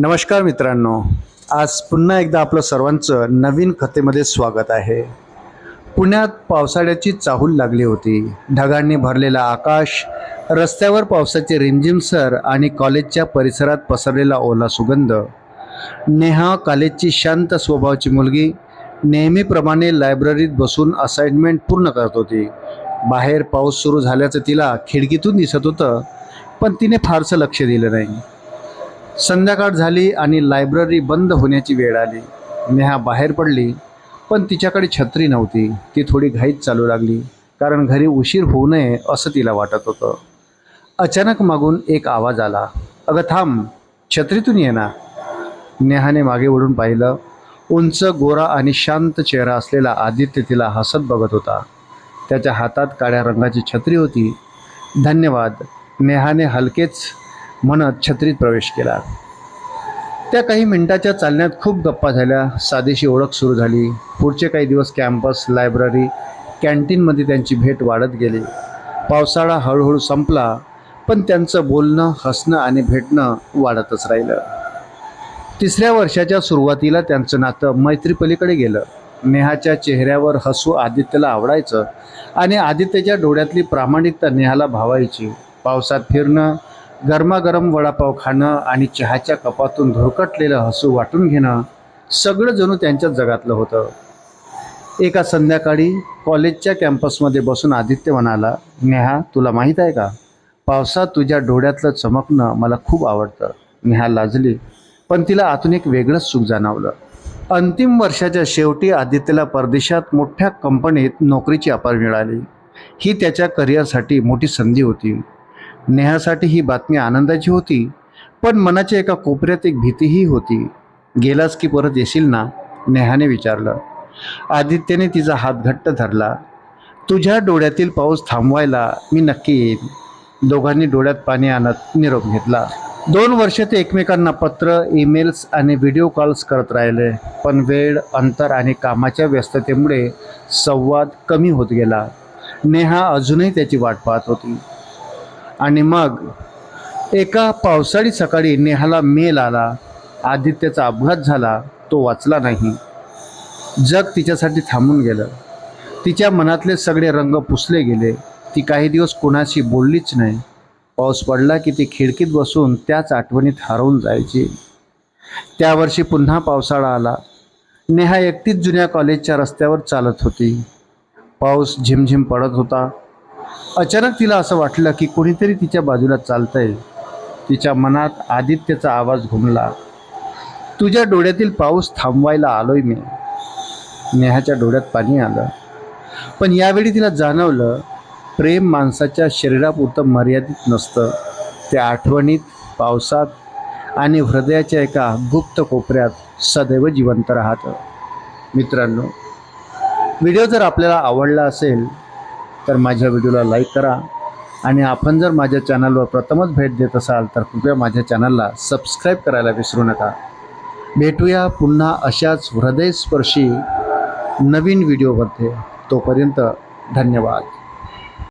नमस्कार मित्रांनो. आज पुन्हा एकदा आपलं सर्वांचं नवीन कथेमध्ये स्वागत आहे. पुण्यात पावसाळ्याची चाहूल लागली होती. ढगांनी भरलेला आकाश रस्त्यावर पावसाचे रिमझिमसर आणि कॉलेजच्या परिसरात पसरलेला ओला सुगंध. नेहा कॉलेजची शांत स्वभावाची मुलगी नेहमीप्रमाणे लायब्ररीत बसून असाइनमेंट पूर्ण करत होती. बाहेर पाऊस सुरू झाल्याचं तिला खिडकीतून दिसत होतं पण तिने फारसं लक्ष दिलं नाही. संध्याकाळ झाली आणि लायब्ररी बंद होण्याची वेळ आली. नेहा बाहेर पडली पण तिच्याकडे छत्री नव्हती. ती थोडी घाईत चालू लागली कारण घरी उशीर होऊ नये असं तिला वाटत होतं. अचानक मागून एक आवाज आला अगं थांब छत्रीतून ये ना. नेहाने मागे वळून पाहिलं उंच गोरा आणि शांत चेहरा असलेला आदित्य तिला हसत बघत होता. त्याच्या हातात काळ्या रंगाची छत्री होती. धन्यवाद. नेहाने हलकेच म्हणत छत्रीत प्रवेश केला. त्या काही मिनिटाच्या चालण्यात खूप गप्पा झाल्या. साधीशी ओळख सुरू झाली. पुढचे काही दिवस कॅम्पस लायब्ररी कॅन्टीनमध्ये त्यांची भेट वाढत गेली. पावसाळा हळूहळू संपला पण त्यांचं बोलणं हसणं आणि भेटणं वाढतच राहिलं. तिसऱ्या वर्षाच्या सुरुवातीला त्यांचं नातं मैत्रीपलीकडे गेलं. नेहाच्या चेहऱ्यावर हसू आदित्यला आवडायचं आणि आदित्यच्या डोळ्यातली प्रामाणिकता नेहाला भावायची. पावसात फिरणं गरमागरम वडापाव खाणं आणि चहाच्या कपातून धुरकटलेलं हसू वाटून घेणं सगळं जणू त्यांच्याच जगातलं होतं. एका संध्याकाळी कॉलेजच्या कॅम्पसमध्ये बसून आदित्य म्हणाला नेहा तुला माहीत आहे का? पावसात तुझ्या डोळ्यातलं चमकणं मला खूप आवडतं. नेहा लाजली पण तिला आतून एक वेगळंच सुख जाणवलं. अंतिम वर्षाच्या शेवटी आदित्यला परदेशात मोठ्या कंपनीत नोकरीची अपार मिळाली. ही त्याच्या करिअरसाठी मोठी संधी होती. नेहासाठी ही बातमी आनंदाची होती पण मनाच्या एका कोपऱ्यात एक भीतीही होती. गेलास की परत येशील ना? नेहाने विचारलं. आदित्यने तिचा हात घट्ट धरला. तुझ्या डोळ्यातील पाऊस थांबवायला मी नक्की येईन. दोघांनी डोळ्यात पाणी आणत निरोप घेतला. दोन वर्ष ते एकमेकांना पत्र ईमेल्स आणि व्हिडिओ कॉल्स करत राहिले पण वेळ अंतर आणि कामाच्या व्यस्ततेमुळे संवाद कमी होत गेला. नेहा अजूनही त्याची वाट पाहत होती. आणि मग एका पावसाळी सकाळी नेहाला मेल आला. आदित्यचा अपघात झाला. तो वाचला नाही. जग तिच्यासाठी थांबून गेलं. तिच्या मनातले सगळे रंग पुसले गेले. ती काही दिवस कोणाशी बोललीच नाही. पाऊस पडला की ती खिडकीत बसून त्याच आठवणीत हरवून जायची. त्या वर्षी पुन्हा पावसाळा आला. नेहा एकटीच जुन्या कॉलेजच्या रस्त्यावर चालत होती. पाऊस झिमझिम पडत होता. अचानक तिला असं वाटलं की कोणीतरी तिच्या बाजूला चालतंय. तिच्या मनात आदित्यचा आवाज घुमला. तुझ्या डोळ्यातील पाऊस थांबवायला आलोय मी. नेहाच्या डोळ्यात पाणी आलं. पण यावेळी तिला जाणवलं प्रेम माणसाच्या शरीरापुरतं मर्यादित नसतं. त्या आठवणीत पावसात आणि हृदयाच्या एका गुप्त कोपऱ्यात सदैव जिवंत राहतं. मित्रांनो व्हिडिओ जर आपल्याला आवडला असेल तर माझ्या व्हिडिओला लाईक करा. आणि आपण जर माझ्या चॅनलवर प्रथमच भेट देत असाल तर कृपया माझ्या चॅनलला सबस्क्राईब करायला विसरू नका. भेटूया पुन्हा अशाच हृदयस्पर्शी नवीन व्हिडिओमध्ये. तोपर्यंत धन्यवाद.